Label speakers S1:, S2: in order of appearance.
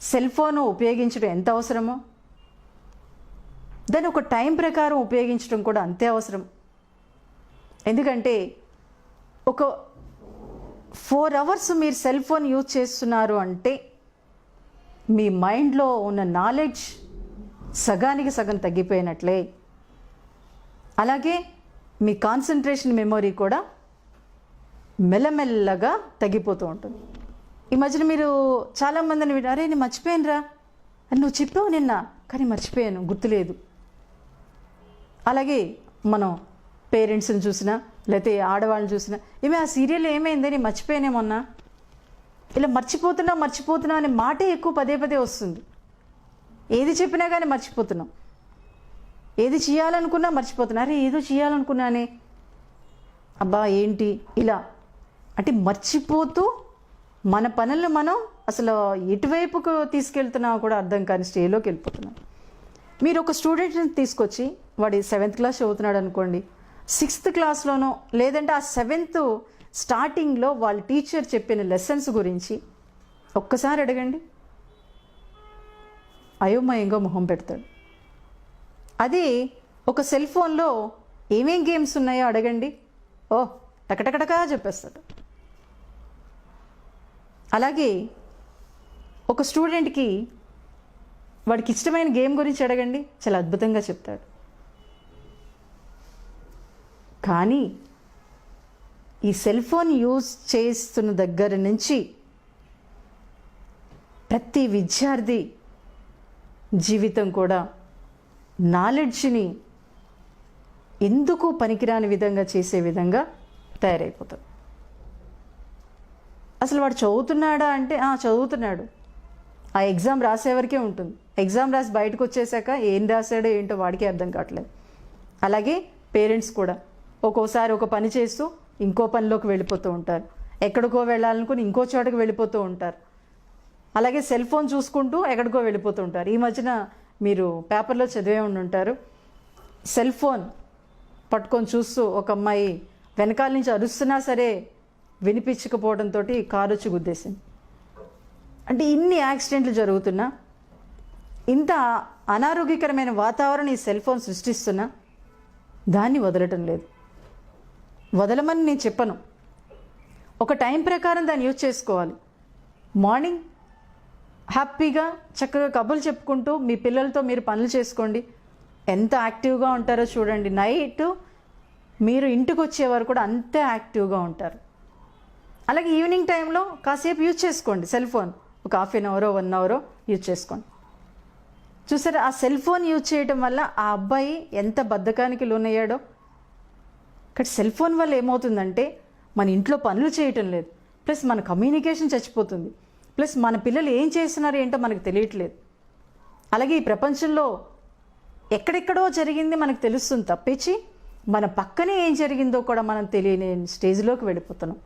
S1: Cell phone ఉపయోగించడం ఎంత అవసరమో? దాన్ని ఒక టైం ప్రకారం ఉపయోగించడం కూడా అంతే అవసరం. ఎందుకంటే ఒక ఫోర్ అవర్స్ మీరు సెల్ ఫోన్ యూజ్ చేస్తున్నారు అంటే మీ మైండ్లో ఉన్న నాలెడ్జ్ సగానికి సగం తగ్గిపోయినట్లే. అలాగే మీ కాన్సన్ట్రేషన్ మెమొరీ కూడా మెల్లమెల్లగా తగ్గిపోతూ ఉంటుంది. ఈ మధ్యన మీరు చాలామందిని విన్నారు అరే నేను మర్చిపోయానురా. అని నువ్వు చెప్పావు నిన్న కానీ మర్చిపోయాను గుర్తులేదు. అలాగే మనం పేరెంట్స్ని చూసినా లేకపోతే ఆడవాళ్ళని చూసినా ఏమి ఆ సీరియల్ ఏమైంది? నేను మర్చిపోయానేమన్నా ఇలా మర్చిపోతున్నా మర్చిపోతున్నా అనే మాటే ఎక్కువ పదే పదే వస్తుంది. ఏది చెప్పినా కానీ మర్చిపోతున్నాం. ఏది చేయాలనుకున్నా మర్చిపోతున్నా. అరే ఏదో చేయాలనుకున్నానే. అబ్బా ఏంటి? ఇలా. అంటే మర్చిపోతూ మన పనులు మనం అసలు ఎటువైపుకు తీసుకెళ్తున్నా కూడా అర్థం కాని స్టేలోకి వెళ్ళిపోతున్నాం. మీరు ఒక స్టూడెంట్ని తీసుకొచ్చి వాడి సెవెంత్ క్లాస్ చదువుతున్నాడు అనుకోండి సిక్స్త్ క్లాస్లోనో లేదంటే ఆ సెవెంత్ స్టార్టింగ్లో వాళ్ళ టీచర్ చెప్పిన లెసన్స్ గురించి ఒక్కసారి అడగండి. అయోమయంగా మొహం పెడతాడు. అది ఒక సెల్ ఫోన్లో ఏమేం గేమ్స్ ఉన్నాయో అడగండి. ఓ టకటకటకా చెప్పేస్తాడు. అలాగే ఒక స్టూడెంట్కి వాడికి ఇష్టమైన గేమ్ గురించి అడగండి. చాలా అద్భుతంగా చెప్తాడు. కానీ ఈ సెల్ ఫోన్ యూజ్ చేస్తున్న దగ్గర నుంచి ప్రతి విద్యార్థి జీవితం కూడా నాలెడ్జ్ని ఎందుకు పనికిరాని విధంగా చేసే విధంగా తయారైపోతుంది. అసలు వాడు చదువుతున్నాడా అంటే చదువుతున్నాడు. ఆ ఎగ్జామ్ రాసేవరకే ఉంటుంది. ఎగ్జామ్ రాసి బయటకు వచ్చేసాక ఏం రాశాడో ఏంటో వాడికే అర్థం కావట్లేదు. అలాగే పేరెంట్స్ కూడా. ఒక్కోసారి ఒక పని చేస్తూ ఇంకో పనిలోకి వెళ్ళిపోతూ ఉంటారు. ఎక్కడికో వెళ్ళాలనుకుని ఇంకో చోటకి వెళ్ళిపోతూ ఉంటారు. అలాగే సెల్ ఫోన్ చూసుకుంటూ ఎక్కడికో వెళ్ళిపోతూ ఉంటారు. ఈ మధ్యన మీరు పేపర్లో చదివే ఉండి ఉంటారు. సెల్ ఫోన్ పట్టుకొని చూస్తూ ఒక అమ్మాయి వెనకాల నుంచి అరుస్తున్నా సరే వినిపించకపోవడంతో కారు వచ్చి గుద్దేసింది. అంటే ఇన్ని యాక్సిడెంట్లు జరుగుతున్నా ఇంత అనారోగ్యకరమైన వాతావరణం ఈ సెల్ ఫోన్ సృష్టిస్తున్నా దాన్ని వదలటం లేదు. వదలమని నేను చెప్పను. ఒక టైం ప్రకారం దాన్ని యూజ్ చేసుకోవాలి. మార్నింగ్ హ్యాపీగా చక్కగా కబుర్లు చెప్పుకుంటూ మీ పిల్లలతో మీరు పనులు చేసుకోండి. ఎంత యాక్టివ్గా ఉంటారో చూడండి. నైట్ మీరు ఇంటికి వచ్చే కూడా అంతే యాక్టివ్గా ఉంటారు. అలాగే ఈవినింగ్ టైంలో కాసేపు యూజ్ చేసుకోండి సెల్ ఫోన్. ఒక హాఫ్ అన్ అవరో వన్ అవరో యూజ్ చేసుకోండి. చూసారా ఆ సెల్ ఫోన్ యూజ్ చేయడం వల్ల ఆ అబ్బాయి ఎంత బద్ధకానికి లోనయ్యాడో. ఇక్కడ సెల్ ఫోన్ వల్ల ఏమవుతుందంటే మన ఇంట్లో పనులు చేయటం లేదు. ప్లస్ మన కమ్యూనికేషన్ చచ్చిపోతుంది. ప్లస్ మన పిల్లలు ఏం చేస్తున్నారు ఏంటో మనకు తెలియట్లేదు. అలాగే ఈ ప్రపంచంలో ఎక్కడెక్కడో జరిగింది మనకు తెలుస్తుంది తప్పించి మన పక్కనే ఏం జరిగిందో కూడా మనం తెలియని స్టేజ్లోకి వెళ్ళిపోతున్నాం.